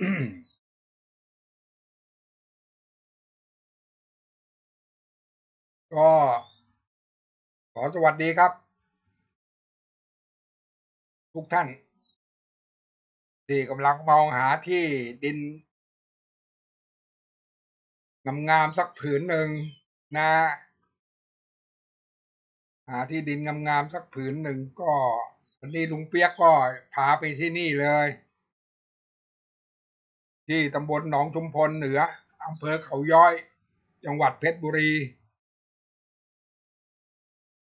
ก็ ขอสวัสดีครับ ทุกท่าน ที่กำลังมองหาที่ดินงามๆสักผืนหนึ่งนะหาที่ดินงามๆสักผืนหนึ่งก็วันนี้ลุงเปียกก็พาไปที่นี่เลย ที่ตำบลหนองชุมพลเหนืออำเภอเขาย้อย จังหวัดเพชรบุรี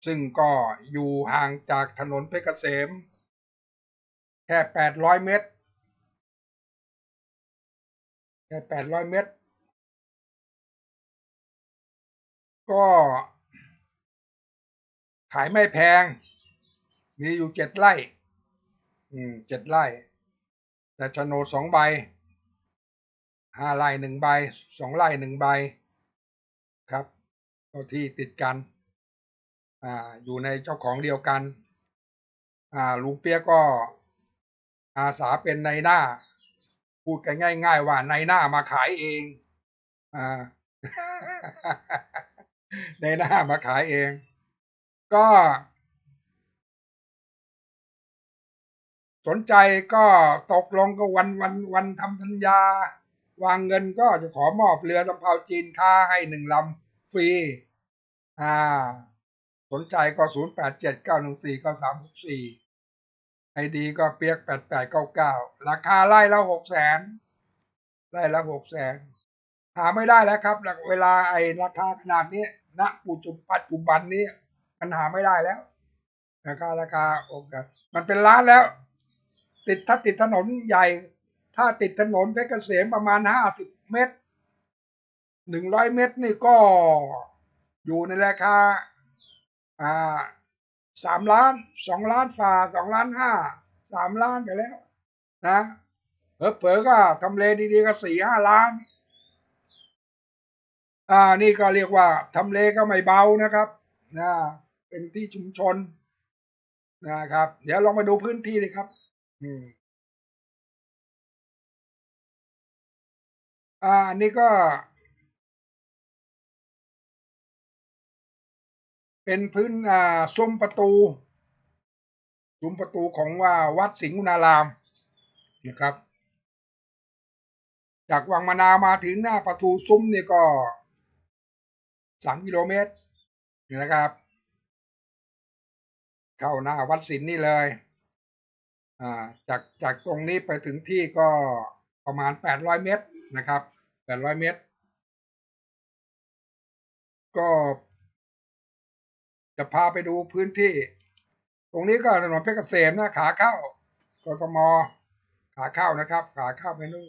ซึ่งก็อยู่ห่างจากถนนเพชรเกษม แค่แปดร้อยเมตร แค่แปดร้อยเมตร ก็ ขายไม่แพง มีอยู่เจ็ดไร่ อืมเจ็ดไร่ แต่โฉนดสองใบ ห้าไร่หนึ่งใบสองไร่หนึ่งใบครับที่ติดกันอ่าอยู่ในเจ้าของเดียวกันอ่าลุงเปียกก็อาสาเป็นในหน้า พูดกันง่าย ๆ ว่าในหน้ามาขายเองอ่าในหน้ามาขายเอง ก็ สนใจก็ตกลงก็วันวันวันทำสัญญา วางเงินก็จะขอมอบเรือสำเภาจีนค่าให้หนึ่งลำฟรี อ่า สนใจก็ศูนย์แปดเจ็ดเก้าหนึ่งสี่เก้าสามหกสี่ไอดีก็เปียกแปดแปดเก้าเก้าราคาไล่ละหกแสนไล่ละหกแสนหาไม่ได้แล้วครับ เวลาไอราคาขนาดนี้ณปัจจุบันนี้มันหาไม่ได้แล้วราคาราคาโอเคมันเป็นล้านแล้ว ติดถ้าติดถนนใหญ่ ถ้าติดถนนเพชรเกษมประมาณห้าสิบเมตรหนึ่งร้อยเมตรนี่ก็อยู่ในราคาอ่าสามล้านสองล้านฝ่าสองล้านห้าสามล้านไปแล้ว นะเผลอๆก็ทำเลดีๆก็สี่ห้าล้าน อ่า นี่ก็เรียกว่าทำเลก็ไม่เบานะครับนะเป็นที่ชุมชนนะครับ เดี๋ยวลองมาดูพื้นที่เลยครับ อืม อ่านี่ก็ เป็นพื้นอ่าซุ้มประตูซุ้มประตูของว่าวัดสิงห์นารามนะครับ จากวังมะนาวมาถึงหน้าประตูซุ้มนี่ก็สามกิโลเมตรนะครับ เข้าหน้าวัดศิลป์นี่เลยอ่าจากจากตรงนี้ไปถึงที่ก็ประมาณแปดร้อยเมตร นะครับแปดร้อยเมตร ก็จะพาไปดูพื้นที่ ตรงนี้ก็ถนนเพชรเกษมนะขาเข้ากทมขาเข้านะครับ ขาเข้าไปนู่น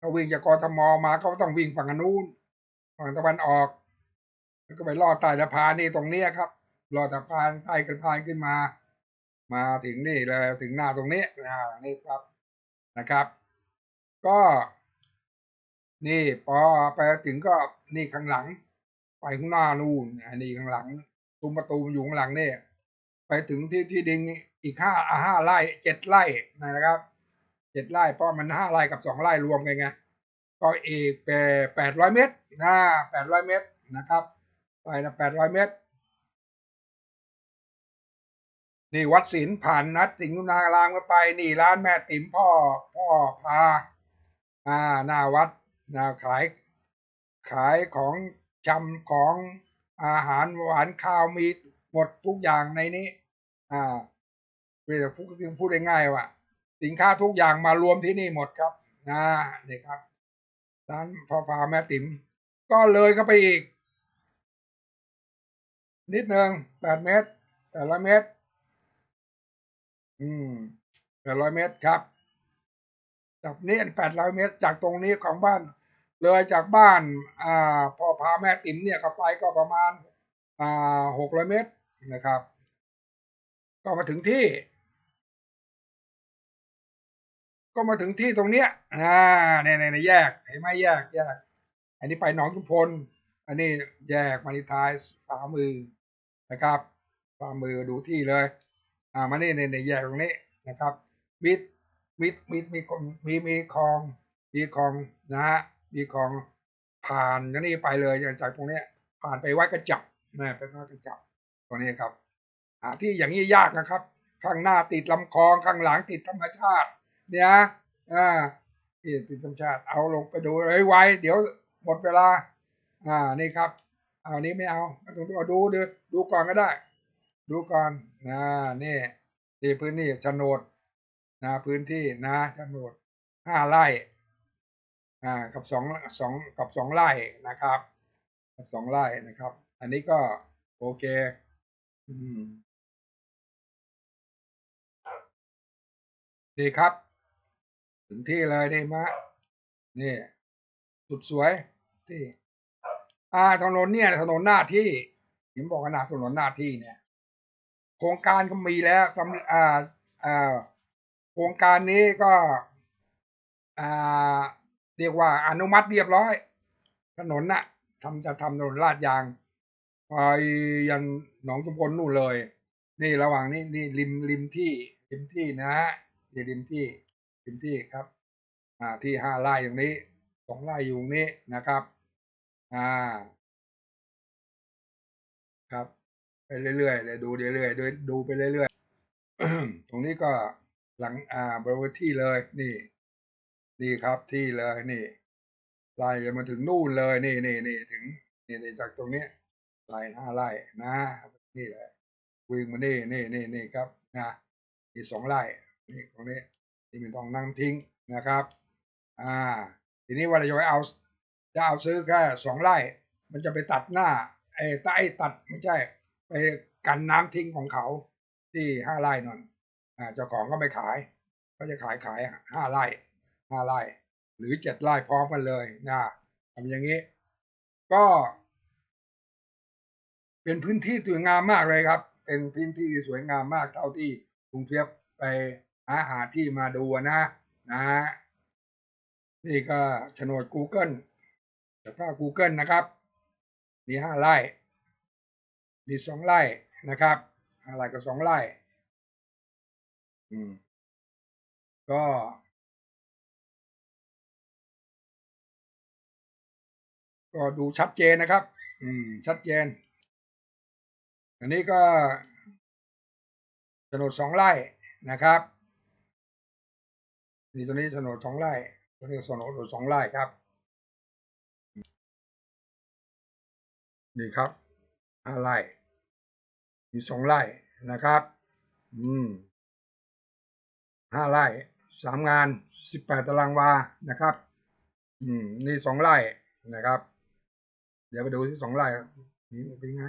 ถ้าวิ่งจากกทมมาก็ต้องวิ่งฝั่งนู้นฝั่งตะวันออก แล้วก็ไปลอดใต้สะพานนี่ตรงนี้ครับลอดสะพานใต้สะพานขึ้นมา มาถึงนี่เลยถึงหน้าตรงนี้นะนี่ครับนะครับ ก็ นี่พอไปถึงก็นี่ข้างหลัง ไปข้างหน้านู่นอันนี้ข้างหลังตุ้มประตูอยู่ข้างหลังนี่ไปถึงที่ที่ดินอีกห้าห้าไร่เจ็ดไร่นะครับเจ็ดไร่เพราะมันห้าไร่กับสองไร่รวมกันไงก็อีกแปดร้อยเมตรนะแปดร้อยเมตรนะครับ ไปนะแปดร้อยเมตร นี่วัดศิลผ่านนัดสิงห์นารามก็ไป นี่ร้านแม่ติ๋มพ่อพ่อพาอ่าหน้าวัด นะขายขายของจำของอาหารหวานข้าวมีหมดทุกอย่างในนี้ อ่าเพื่อพูดพูดง่ายๆว่า สินค้าทุกอย่างมารวมที่นี่หมดครับนะนี่ครับร้านพ่อพาแม่ติ๋มก็เลยเข้าไปอีก นิดหนึ่งแปดเมตรแปดร้อยเมตร อืมแปดร้อยเมตรครับจากนี้แปดร้อยเมตร จากตรงนี้ของบ้าน เลยจากบ้านอ่าพ่อพาแม่ติ๋มเนี่ยเข้าไปก็ประมาณอ่าหกร้อยเมตรนะครับ ก็มาถึงที่ ก็มาถึงที่ตรงเนี้ยอ่าเนี่ยเนี่ยแยกเห็นไหมแยกแยก อันนี้ไปหนองจุมพล อันนี้แยกมานิทายฝ่ามือนะครับฝ่ามือดูที่เลย อ่ามานี่ในในแยกตรงนี้นะครับมิดมิดมิดมีคนมีมีคลองมีคลองนะฮะ มีคลองผ่านกันนี่ไปเลยจากตรงเนี้ย ผ่านไปวัดกระจับนะไปวัดกระจับตรงนี้ครับหาที่อย่างนี้ยากนะครับ ข้างหน้าติดลำคลองข้างหลังติดธรรมชาติ เนี่ยอ่าที่ติดธรรมชาติเอาลงไปดูเลยไว้เดี๋ยวหมดเวลา อ่านี่ครับเอานี้ไม่เอาม่ต้องดูเอาดูดูดูก่อนก็ได้ ดูก่อนนะนี่ที่พื้นที่โฉนดนะพื้นที่นะโฉนดห้าไร่ อ่ากับสองสองกับสองไร่นะครับกับสองไร่นะครับ อันนี้ก็โอเค อืมดีครับ ถึงที่เลยนี่มะนี่ สุดสวยที่อ่าถนนเนี่ยถนนหน้าที่ผมบอกกันนะถนนหน้าที่เนี่ย โครงการก็มีแล้วสำอ่าอ่าโครงการนี้ก็อ่า เรียกว่าอนุมัติเรียบร้อย ถนนน่ะทำจะทำถนนลาดยางไปยันหนองจุมพลนู่นเลย นี่ระหว่างนี้นี่ริมริมที่ริมที่นะฮะนี่ริมที่ริมที่ครับ อ่าที่ห้าไร่อย่างนี้สองไร่อยู่ตรงนี้นะครับ อ่า ครับ ไปเรื่อยๆเลยดูเรื่อยๆดูดูไปเรื่อยๆตรงนี้ก็หลังอ่าบริเวณที่เลยนี่ นี่ครับที่เลยนี่ไล่มาถึงนู่นเลยนี่นี่นี่ถึงนี่นี่จากตรงนี้ไล่หน้าไร่นะนี่เลยวิ่งมานี่นี่นี่นี่ครับนะมีสองไร่นี่ตรงนี้ที่เป็นทองนั่งทิ้งนะครับ อ่า ทีนี้ว่าเราจะเอา จะเอาซื้อแค่สองไร่ มันจะไปตัดหน้าไอ้ใต้ตัดไม่ใช่ ไปกันน้ำทิ้งของเขาที่ห้าไร่นนอ่าเจ้าของก็ไม่ขายเขาจะขายขายห้าไร่ ห้าไร่ หรือเจ็ดไร่พร้อมกันเลยนะทำอย่างนี้ ก็ เป็นพื้นที่สวยงามมากเลยครับ เป็นพื้นที่สวยงามมากเท่าที่กรุงเทพไปหาหาที่มาดูนะนะนี่ก็โฉนด Google จากภาพ Google นะครับ มีห้าไร่ มีสองไร่นะครับห้าไร่กับสองไร่ อืม ก็ ก็ดูชัดเจนนะครับ อืม ชัดเจน อันนี้ก็โฉนดสองไร่นะครับนี่ตัวนี้โฉนดสองไร่ตัวนี้โฉนดสองไร่ครับ นี่ครับห้าไร่มีสองไร่นะครับ อืมห้าไร่สามงานสิบแปดตารางวานะครับ อืมนี่สองไร่นะครับ เดี๋ยวไปดูที่สองไร่เป็นไง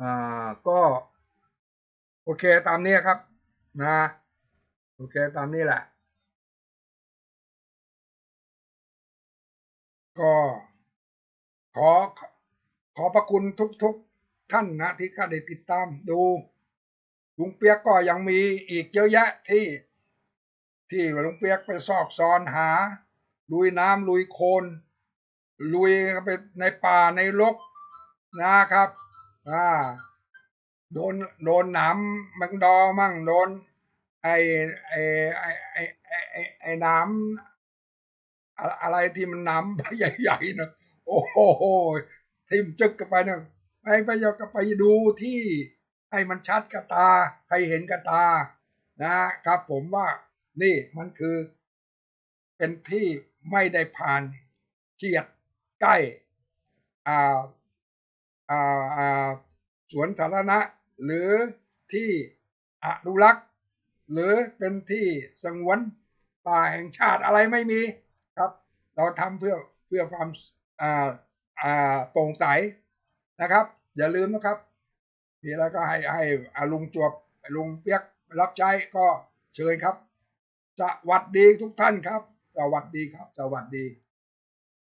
อ่าก็ โอเคตามนี้ครับ นะ โอเคตามนี้แหละ ก็ขอขอพระคุณทุกๆท่านนะที่ข้าได้ติดตามดูลุงเปียกก็ยังมีอีกเยอะแยะที่ที่ลุงเปียกไปซอกซอนหา ลุยน้ำลุยโคลน ลุยไปในป่าในรกนะครับอ่าโดนโดนหนามมังดอมั่งโดนไอไอไอไอไอไอไอน้ำอะไรที่มันหน้ำใหญ่ๆนะโอ้โหทิมจึกกันไปนะไปไปยกไปดูที่ให้มันชัดกับตาให้เห็นกับตานะครับ ผมว่านี่มันคือเป็นที่ไม่ได้ผ่านเฉียด ใกล้อ่าอ่าอ่าสวนสาธารณะ หรือที่อนุรักษ์หรือเป็นที่สงวนป่าแห่งชาติอะไรไม่มีครับ เราทำเพื่อเพื่อความอ่าอ่าโปร่งใสนะครับ อย่าลืมนะครับมีอะไรก็ให้ให้ลุงจวบลุงเปียกรับใช้ก็เชิญครับ สวัสดีทุกท่านครับ สวัสดีครับ สวัสดี